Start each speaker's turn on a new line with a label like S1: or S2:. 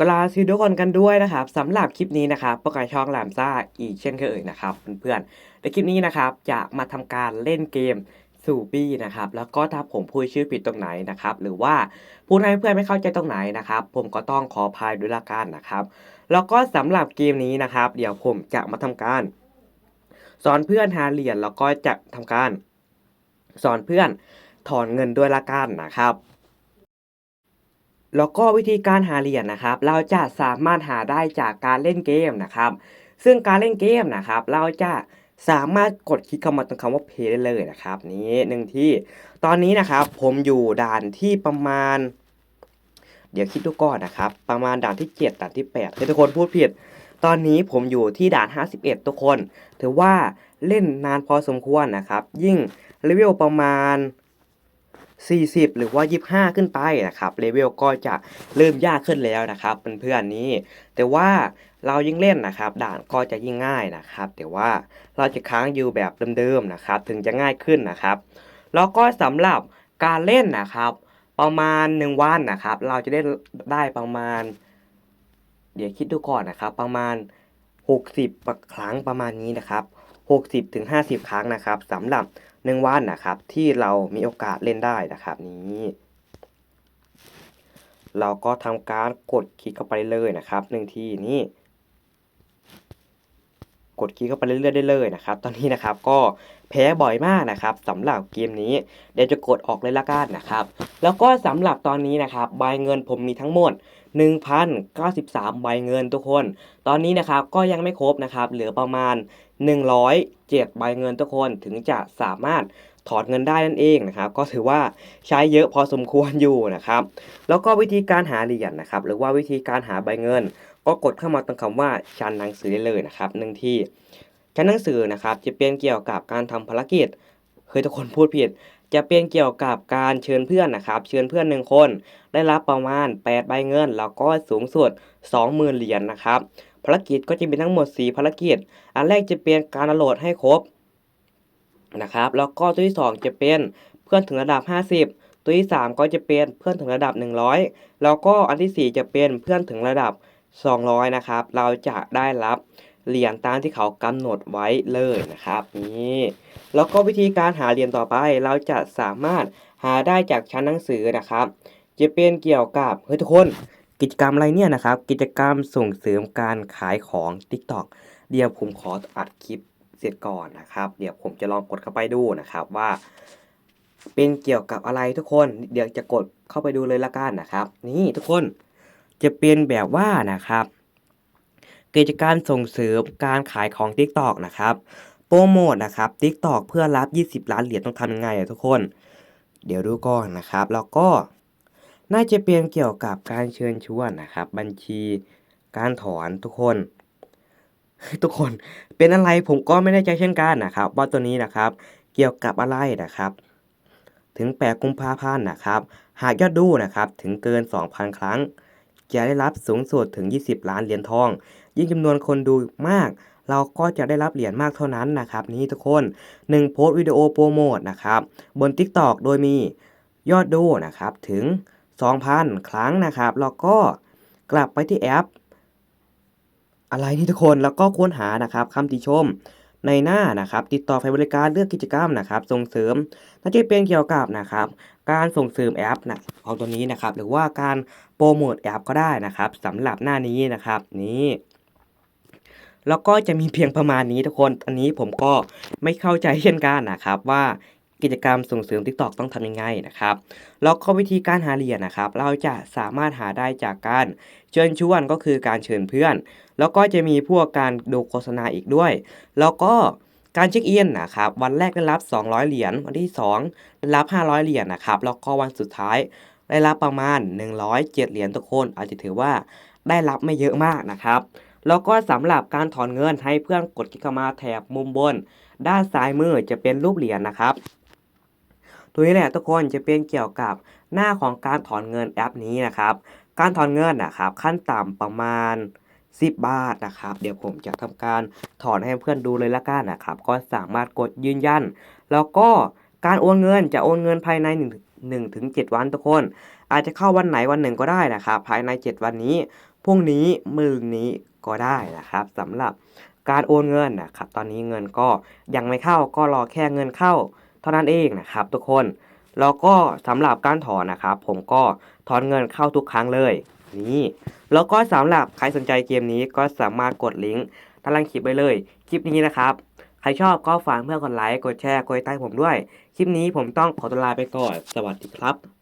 S1: กราบสวัสดีทุกคนกันด้วยนะครับสำหรับคลิปนี้นะครับปรแกรมช่องแหลมซ่าอีกเช่นเคยนะครับเพื่อนๆในคลิปนี้นะครับจะมาทำการเล่นเกมสูบี้นะครับแล้วก็ถ้าผมพูดชื่อผิดตรงไหนนะครับหรือว่าพูดให้เพื่อนไม่เข้าใจตรงไหนนะครับ ผมก็ต้องขออภัยด้วยละกันนะครับ แล้วก็สำหรับเกมนี้นะครับ เดี๋ยวผมจะมาทำการ สอนเพื่อนหาเหรียญแล้วก็จะทำการ สอนเพื่อนถอนเงินด้วยละกันนะครับ แล้วก็วิธีการหาเหรียญนะครับ เราจะสามารถหาได้จากการเล่นเกมนะครับ ซึ่งการเล่นเกมนะครับ เราจะสามารถกดคลิกเข้ามาตรงคำว่า play ได้เลยนะครับนี้หนึ่งที่ตอนนี้นะครับผมอยู่ด่านที่ประมาณ เดี๋ยวคิดดูก่อนนะครับ ประมาณด่านที่ 7 ด่านที่8ที่ทุกคนพูดผิด ตอนนี้ผมอยู่ที่ด่าน 51 ทุกคน ถือว่าเล่นนานพอสมควรนะครับ ยิ่งเลเวลประมาณ 40 หรือว่า 25 ขึ้นไปนะครับเลเวลก็จะเริ่มยากขึ้นแล้วนะครับเพื่อนๆนี้ แต่ว่าเรายิ่งเล่นนะครับ ด่านก็จะยิ่งง่ายนะครับ แต่ว่าเราจะค้างอยู่แบบเดิมๆนะครับ ถึงจะง่ายขึ้นนะครับ แล้วก็สำหรับการเล่นนะครับ ประมาณ 1 วันนะครับ เราจะได้ได้ประมาณ เดี๋ยวคิดดูก่อนนะครับ ประมาณ 60 ครั้งประมาณนี้นะครับ 60ถึง50 ครั้งนะครับสำหรับ 1วันนะครับ ที่เรามีโอกาสเล่นได้นะครับนี้ เราก็ทำการกดคลิกเข้าไปเลยนะครับหนึ่งทีนี้กดคลิกเข้าไปเรื่อยๆได้เลยนะครับ ตอนนี้นะครับก็แพ้บ่อยมากนะครับสำหรับเกมนี้ เดี๋ยวจะกดออกเลยละกันนะครับ แล้วก็สำหรับตอนนี้นะครับใบเงินผมมีทั้งหมด 1,093 ใบเงินทุกคน ตอนนี้นะครับก็ยังไม่ครบนะครับเหลือประมาณ 107 ใบเงินทุกคนถึงจะสามารถถอนเงินได้นั่นเองนะครับ ก็ถือว่าใช้เยอะพอสมควรอยู่นะครับ แล้วก็วิธีการหาเหรียญนะครับ หรือว่าวิธีการหาใบเงิน ก็กดเข้ามาตรงคำว่าชั้นหนังสือได้เลยนะครับหนึ่งที่ชั้นหนังสือนะครับจะเป็นเกี่ยวกับการทำภารกิจ เคยทุกคนพูดผิด จะเป็นเกี่ยวกับการเชิญเพื่อนนะครับ เชิญเพื่อนหนึ่งคน ได้รับประมาณ 8 ใบเงิน แล้วก็สูงสุด 20,000 เหรียญนะครับ ภารกิจก็จะมีทั้งหมด 4 ภารกิจ อันแรกจะเป็นการโหลดให้ครบนะครับ แล้วก็ตัวที่ 2 จะเป็นเพื่อนถึงระดับ 50 ตัวที่ 3 ก็จะเป็นเพื่อนถึงระดับ 100 แล้วก็อันที่ 4 จะเป็นเพื่อนถึงระดับ 200 นะครับ เราจะได้รับ เหรียญตามที่เขากำหนดไว้เลยนะครับนี่แล้วก็วิธีการหาเหรียญต่อไปเราจะสามารถหาได้จากชั้นหนังสือนะครับ จะเป็นเกี่ยวกับเฮ้ยทุกคนกิจกรรมอะไรเนี่ยนะครับ กิจกรรมส่งเสริมการขายของ TikTok เดี๋ยวผมขออัดคลิปเสร็จก่อนนะครับ เดี๋ยวผมจะลองกดเข้าไปดูนะครับว่า เป็นเกี่ยวกับอะไรทุกคนเดี๋ยวจะกดเข้าไปดูเลยละกันนะครับ นี่ทุกคนจะเป็นแบบว่านะครับ กิจการส่งเสริมการขายของ TikTok นะครับ โปรโมทนะครับ TikTok เพื่อรับ 20 ล้านเหรียญต้องทำยังไงอทุกคน เดี๋ยวดูก่อนนะครับ แล้วก็น่าจะเป็นเกี่ยวกับการเชิญชวนนะครับ บัญชีการถอนทุกคน ทุกคนเป็นอะไรผมก็ไม่แน่ใจเช่นกันนะครับ ว่าตัวนี้นะครับ เกี่ยวกับอะไรนะครับ ถึง 8 กุมภาพันธ์นะครับ หากยอดดูนะครับถึงเกิน 2,000 ครั้ง จะได้รับสูงสุดถึง 20 ล้านเหรียญทอง ยิ่งจำนวนคนดูมาก เราก็จะได้รับเหรียญมากเท่านั้นนะครับ นี่ทุกคน 1 โพสต์วิดีโอโปรโมทนะครับ บน TikTok โดยมียอดดูนะครับถึง 2,000 ครั้งนะครับ แล้วก็กลับไปที่แอป อะไรนี่ทุกคนแล้วก็ค้นหานะครับคำติชมในหน้านะครับ ติดต่อไฟบริการเลือกกิจกรรมนะครับ ส่งเสริมน่าจะเป็นเกี่ยวกับนะครับ การส่งเสริมแอปนะของตัวนี้นะครับ หรือว่าการโปรโมทแอปก็ได้นะครับสำหรับหน้านี้นะครับ นี่ แล้วก็จะมีเพียงประมาณนี้ทุกคน อันนี้ผมก็ไม่เข้าใจเช่นกันนะครับว่ากิจกรรมส่งเสริม TikTok ต้องทำยังไงนะครับ แล้วก็วิธีการหาเหรียญนะครับ เราจะสามารถหาได้จากการเชิญชวนก็คือการเชิญเพื่อน แล้วก็จะมีพวกการดูโฆษณาอีกด้วย แล้วก็การเช็คอินนะครับ วันแรกได้รับ 200 เหรียญ วันที่2ได้รับ 500 เหรียญนะครับ แล้วก็วันสุดท้ายได้รับประมาณ 107 เหรียญทุกคน อาจจะถือว่าได้รับไม่เยอะมากนะครับ แล้วก็สำหรับการถอนเงินให้เพื่อนกดคลิกเข้ามาแถบมุมบน ด้านซ้ายมือจะเป็นรูปเหรียญนะครับตัวนี้แหละทุกคนจะเป็นเกี่ยวกับหน้าของการถอนเงินแอปนี้นะครับ การถอนเงินนะครับ ขั้นต่ำประมาณ 10 บาทนะครับ เดี๋ยวผมจะทำการถอนให้เพื่อนดูเลยละกันนะครับ ก็สามารถกดยืนยัน แล้วก็การโอนเงินจะโอนเงินภายใน 1 1ถึง7วันทุกคน อาจจะเข้าวันไหนวันหนึ่งก็ได้นะครับภายใน 7 วันนี้พรุ่งนี้มือนี้ก็ได้นะครับสำหรับการโอนเงินนะครับตอนนี้เงินก็ยังไม่เข้าก็รอแค่เงินเข้า เท่านั้นเองนะครับ ทุกคนแล้วก็สำหรับการถอนนะครับ ผมก็ถอนเงินเข้าทุกครั้งเลยนี่แล้วก็สำหรับใครสนใจเกมนี้ก็สามารถกดลิงก์ใต้ล่างคลิปไปเลย คลิปนี้นะครับ ใครชอบก็ฝากเพื่อนกดไลค์กดแชร์กดติดตามผมด้วย คลิปนี้ผมต้องขอตัวลาไปก่อน สวัสดีครับ